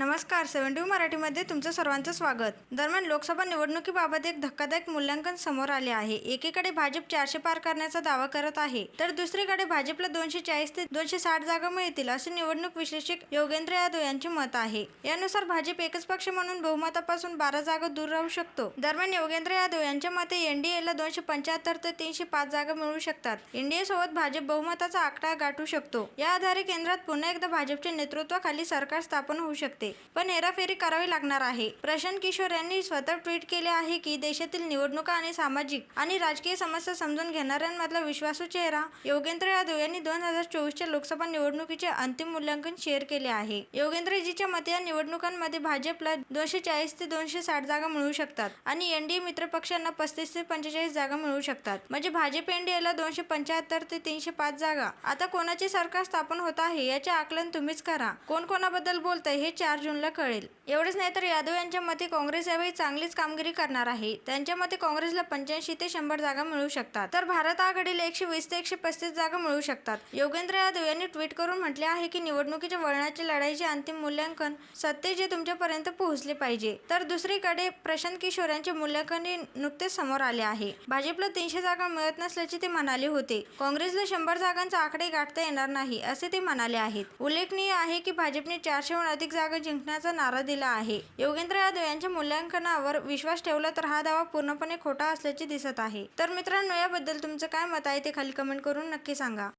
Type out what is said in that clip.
नमस्कार सेव्हन्टी मराठीमध्ये तुमचं सर्वांचं स्वागत. दरम्यान लोकसभा निवडणुकीबाबत एक धक्कादायक मूल्यांकन समोर आले आहे. एकीकडे भाजप चारशे पार करण्याचा दावा करत आहे तर दुसरीकडे भाजपला दोनशे चाळीस ते दोनशे साठ जागा मिळतील असे निवडणूक विश्लेषक योगेंद्र यादव यांचे मत आहे. यानुसार भाजप एकच पक्ष म्हणून बहुमतापासून बारा जागा दूर राहू शकतो. दरम्यान योगेंद्र यादव यांच्या मते एनडीएला दोनशे पंच्याहत्तर ते तीनशे पाच जागा मिळू शकतात. एनडीए सोबत भाजप बहुमताचा आकडा गाठू शकतो. या आधारे केंद्रात पुन्हा एकदा भाजपच्या नेतृत्वाखाली सरकार स्थापन होऊ शकते. पण हेराफेरी करावी लागणार आहे. प्रशांत किशोर यांनी स्वतः ट्विट केले आहे की देशातील निवडणुका आणि सामाजिक आणि राजकीय समस्या समजून घेणाऱ्यांमधला विश्वासू चेहरा योगेंद्र यादव यांनी दोन हजार चोवीसच्या लोकसभा निवडणुकीचे अंतिम मूल्यांकन शेअर केले आहे. योगेंद्रजीच्या मते या निवडणुकांमध्ये भाजपला दोनशे चाळीस ते दोनशे साठ जागा मिळू शकतात आणि एनडीए मित्र पक्षांना पस्तीस ते पंचेचाळीस जागा मिळू शकतात. म्हणजे भाजप एनडीएला दोनशे पंच्याहत्तर ते तीनशे पाच जागा. आता कोणाचे सरकार स्थापन होत आहे याचे आकलन तुम्हीच करा. कोण कोणाबद्दल बोलतंय हे चार जूनला कळेल. एवढेच नाही तर यादव यांच्या मते काँग्रेस यावेळी चांगलीच कामगिरी करणार आहे. त्यांच्या मते काँग्रेसला पंच्याऐंशी ते शंभर जागा मिळू शकतात. तर भारत आघाडीला एकशे वीस ते एकशे पस्तीस जागा मिळू शकतात. योगेंद्र यादव यांनी ट्विट करून म्हटले आहे की निवडणुकीच्या वळणाची लढाईचे अंतिम मूल्यांकन सत्ते जे तुमच्यापर्यंत पोहोचले पाहिजे. तर दुसरीकडे प्रशांत किशोर यांचे मूल्यांकन हे नुकतेच समोर आले आहे. भाजपला तीनशे जागा मिळत नसल्याचे ते म्हणाले होते. काँग्रेसला शंभर जागांचा आकडे गाठता येणार नाही असे ते म्हणाले आहेत. उल्लेखनीय आहे की भाजपने चारशेहून अधिक जागा जिंकण्याचा नारा दिला आहे. योगेंद्र यादव यांच्या मूल्यांकनावर विश्वास ठेवला तर हा दावा पूर्णपणे खोटा असल्याचे दिसत आहे. तर मित्रांनो याबद्दल तुमचं काय मत आहे ते खाली कमेंट करून नक्की सांगा.